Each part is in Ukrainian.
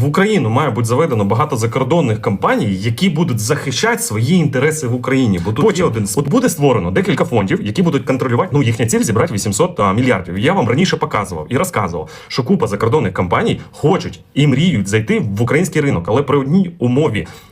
В Україну має бути заведено багато закордонних компаній, які будуть захищати свої інтереси в Україні. Бо тут Потім, є один от буде створено декілька фондів, які будуть контролювати. Ну їхня ціль зібрати 800 а, мільярдів. Я вам раніше показував і розказував, що купа закордонних компаній хочуть і мріють зайти в український ринок, але при одній умові.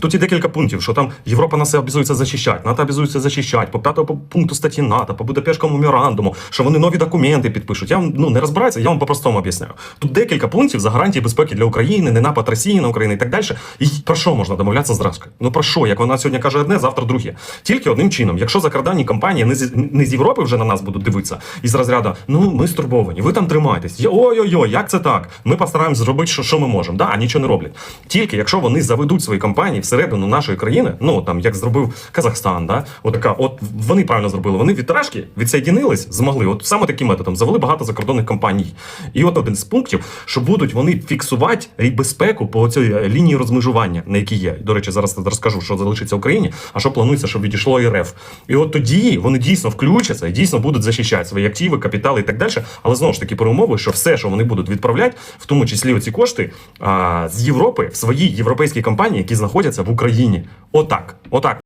Тут є декілька пунктів, що там Європа нас обязується захищати, НАТО обязується захищати, по п'ятому пункту статті НАТО, по Будапештському меморандуму, що вони нові документи підпишуть. Я вам ну не розбираюся, я вам по-простому об'ясняю. Тут декілька пунктів за гарантії безпеки для України, не напад Росії на Україну і так далі. І про що можна домовлятися з Рашкою? Ну про що? Як вона сьогодні каже одне, завтра друге. Тільки одним чином, якщо закордонні компанії не з не з Європи вже на нас будуть дивитися, і з розряду ну ми стурбовані, ви там тримаєтесь. Ой-ой-ой, як це так? Ми постараємось зробити, що, що ми можемо. Да, нічого не роблять. Тільки якщо вони заведуть свої компанії всередину нашої країни, ну там як зробив Казахстан, да, отака, от вони правильно зробили. Вони від Рашки відсоєдинились, змогли. От саме таким методом завели багато закордонних компаній. І от один з пунктів, що будуть вони фіксувати і безпеку по цій е, лінії розмежування, на якій є. До речі, зараз розкажу, що залишиться в Україні, а що планується, щоб відійшло РФ. І от тоді вони дійсно включаться і дійсно будуть захищати свої активи, капітали і так далі. Але знову ж таки, при умови, що все, що вони будуть відправляти, в тому числі оці кошти а, з Європи в свої європейські компанії, які знаходяться в Україні. Отак, отак.